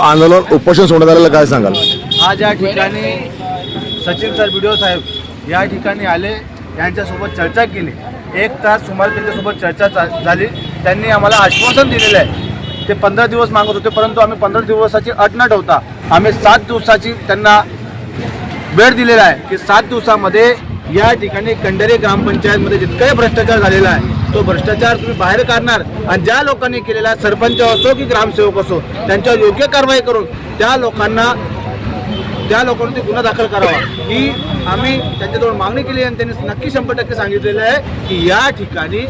आंदोलन उपोषण सोडण्यात आलेलं काय सांगाल? हा ज्या ठिकाणी सचिन सर व्हिडिओ साहेब या ठिकाणी आले यांच्यासोबत चर्चा केली. एक तास सुमारे त्यांच्यासोबत चर्चा चा- झाली. त्यांनी आम्हाला आश्वासन दिलेलं आहे. ते पंधरा दिवस मागत होते परंतु आम्ही पंधरा दिवसाची अट न ठेवता आम्ही सात दिवसाची त्यांना वेळ दिलेला आहे की सात दिवसामध्ये या ठिकाणी कंडेरी ग्रामपंचायतमध्ये जितकाही भ्रष्टाचार झालेला आहे तो भ्रष्टाचार तुम्ही बाहेर काढणार आणि ज्या लोकांनी केलेला सरपंच असो की ग्रामसेवक असो त्यांच्यावर योग्य कारवाई करून त्या लोकांना त्या लोकांनी गुन्हा दाखल करावा ही आम्ही त्यांच्याजवळ मागणी केली आणि त्यांनी नक्की शंभर टक्के सांगितलेलं आहे की या ठिकाणी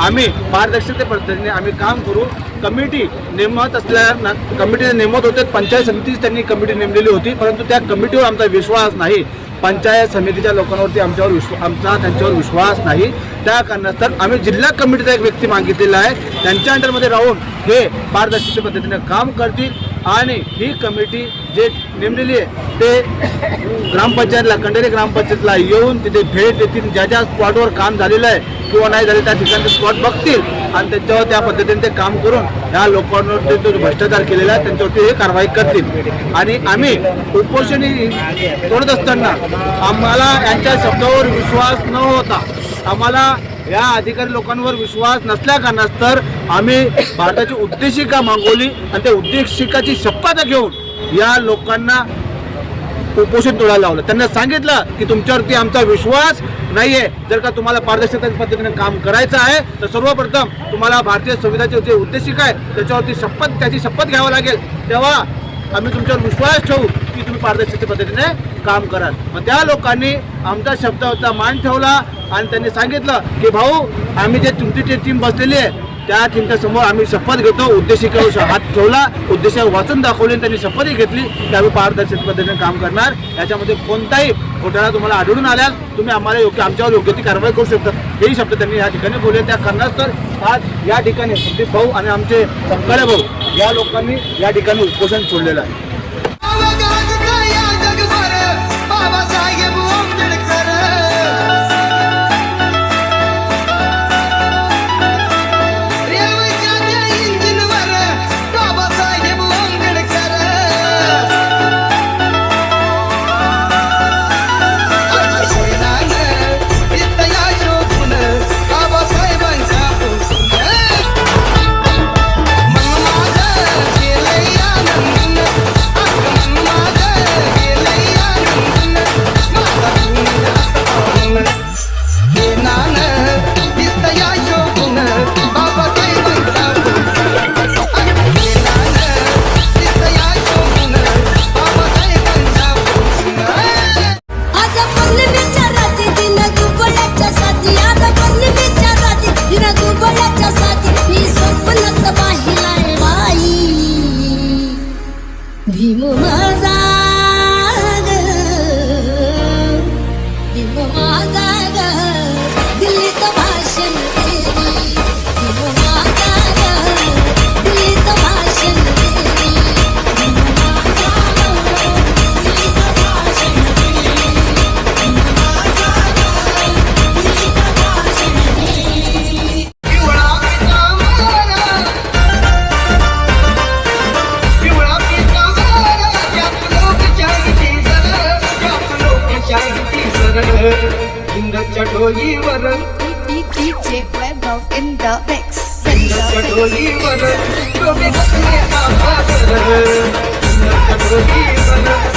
आम्ही पारदर्शकते पद्धतीने आम्ही काम करू कमिटी नेमत असल्या कमिटी नेमत होते पंचायत समितीच त्यांनी कमिटी नेमलेली होती परंतु त्या कमिटीवर आमचा विश्वास नाही. पंचायत समितीच्या लोकांवरती आमच्यावर विश्व आमचा त्यांच्यावर विश्वास नाही. त्या कारणास्तव आम्ही जिल्हा कमिटीचा एक व्यक्ती मागितलेला आहे. त्यांच्या अंडरमध्ये राहून हे पारदर्शक पद्धतीने काम करतील. आणि ही कमिटी जे नेमलेली आहे ते ग्रामपंचायतला कंडेरी ग्रामपंचायतला येऊन तिथे भेट देतील. ज्या ज्या स्पॉटवर काम झालेलं आहे किंवा नाही झाले त्या ठिकाणी स्पॉट बघतील आणि त्याच्यावर त्या पद्धतीने ते काम करून ह्या लोकांवरती जो भ्रष्टाचार केलेला आहे त्यांच्यावरती हे कारवाई करतील. आणि आम्ही उपोषण तोडत असताना आम्हाला यांच्या शब्दावर विश्वास न होता आम्हाला या अधिकारी लोकांवर विश्वास नसल्या कारणास्तर आम्ही भारताची उद्देशिका मागवली आणि त्या उद्देशिकाची शपथ घेऊन या लोकांना उपोषण तोडायला लावलं. त्यांना सांगितलं की तुमच्यावरती आमचा विश्वास नाही आहे जर का तुम्हाला पारदर्शक पद्धतीने काम करायचं आहे तर सर्वप्रथम तुम्हाला भारतीय संविधानाचे जे उद्देशिका आहे त्याच्यावरती शपथ त्याची शपथ घ्यावं लागेल. तेव्हा आम्ही तुमच्यावर विश्वास ठेवू की तुम्ही पारदर्शक पद्धतीने काम कराल मग त्या लोकांनी आमच्या शब्दाचा मान ठेवला आणि त्यांनी सांगितलं की भाऊ आम्ही जे तुमची जे टीम बसलेली आहे त्या टीमच्या समोर आम्ही शपथ घेतो उद्देशिकेवर हात ठेवला उद्देशावर वाचून दाखवले त्यांनी शपथही घेतली की आम्ही पारदर्शक पद्धतीने काम करणार. याच्यामध्ये कोणताही घोटाळा तुम्हाला आढळून आल्यास तुम्ही आम्हाला योग्य आमच्यावर योग्य ती कारवाई करू शकता. हेही शब्द त्यांनी या ठिकाणी बोलले. त्या कारणास्तव आज या ठिकाणी संदीप भाऊ आणि आमचे संकाळे भाऊ या लोकांनी या ठिकाणी उपोषण सोडलेलं आहे. भीम माझा हिंदच्या डोलीवर DJ Webber in the mix. हिंदच्या डोलीवर डोबे घातलेचा पादर हिंदच्या डोलीवर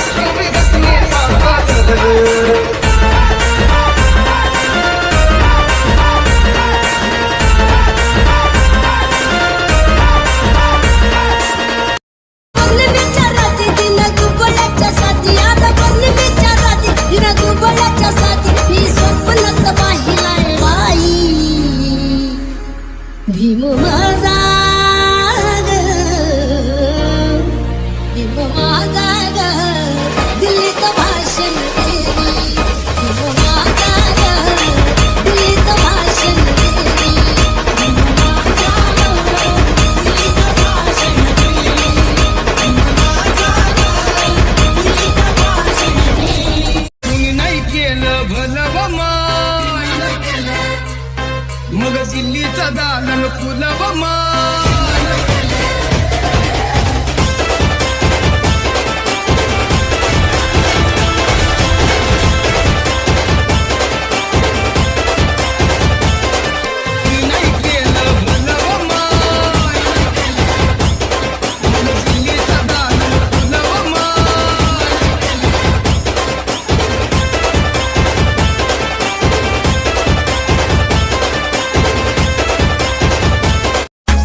Bhim माझा అనుకులవమా